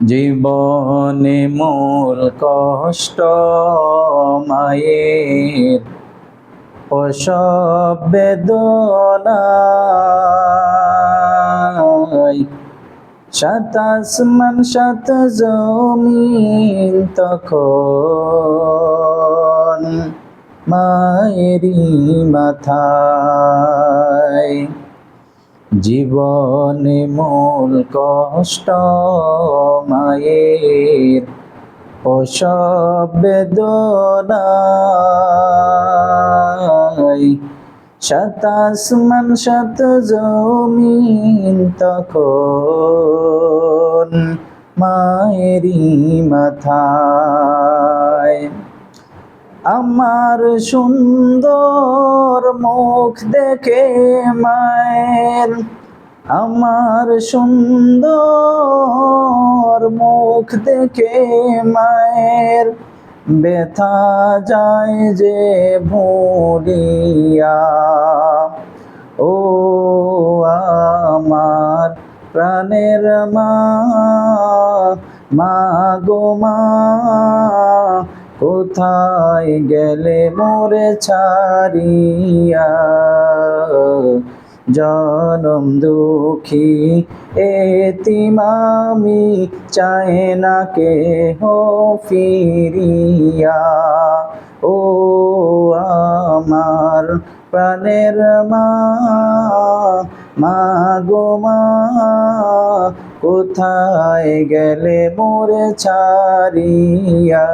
জীবনে মূল কষ্ট মায়ের। প্রসব বেদনায় সাত আসমান সাত জমিন তখন মায়েরই মাথায়। জীবনে মূল কষ্ট মায়ের প্রসব বেদনায়। সাত আসমান সাত জমিন তখন মায়েরই মাথায় আমার সুন্দর মুখ দেখে মায়ের। আমার সুন্দর মুখ দেখে মায়ের। ব্যথা যায় যে ভুলিয়া। ও আমার প্রাণের মা মা গো মা। কোথায় গেলে মোরে ছাড়িয়া? জনম দুঃখী এতিমামি চায় না কে হো ফিরিয়া। ও আমার প্রাণের মা মা গো মা। কোথায় গেলে মোরে ছাড়িয়া?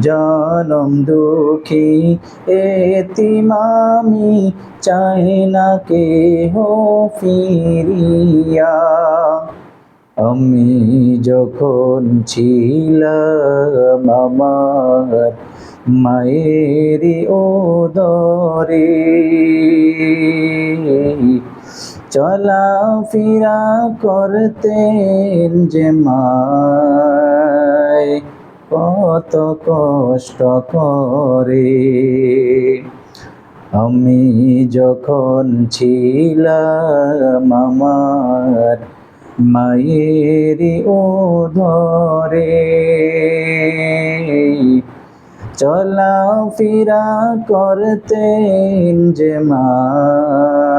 জনম দুঃখী এতিমামি চাই না কে হো ফিরিয়া। আমি যখন ছিলাম আমার মায়েরই ওদরে চলা ফিরা করতেন যে মায়, কত কষ্ট করে। আমি যখন ছিলাম আমার মায়েরই ওধরে চলা ফিরা করতেন যে মায়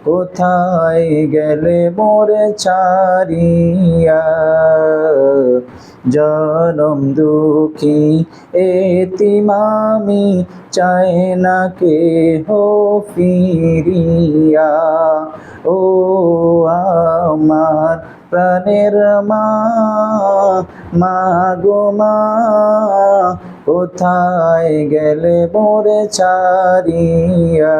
কোথায় গেলে মোরে ছাড়িয়া? জনম দুঃখী এতিমামি চায় না কে হো ফিরিয়া। ও আমার প্রাণের মা মা গো মা, কোথায় গেলে মোরে ছাড়িয়া?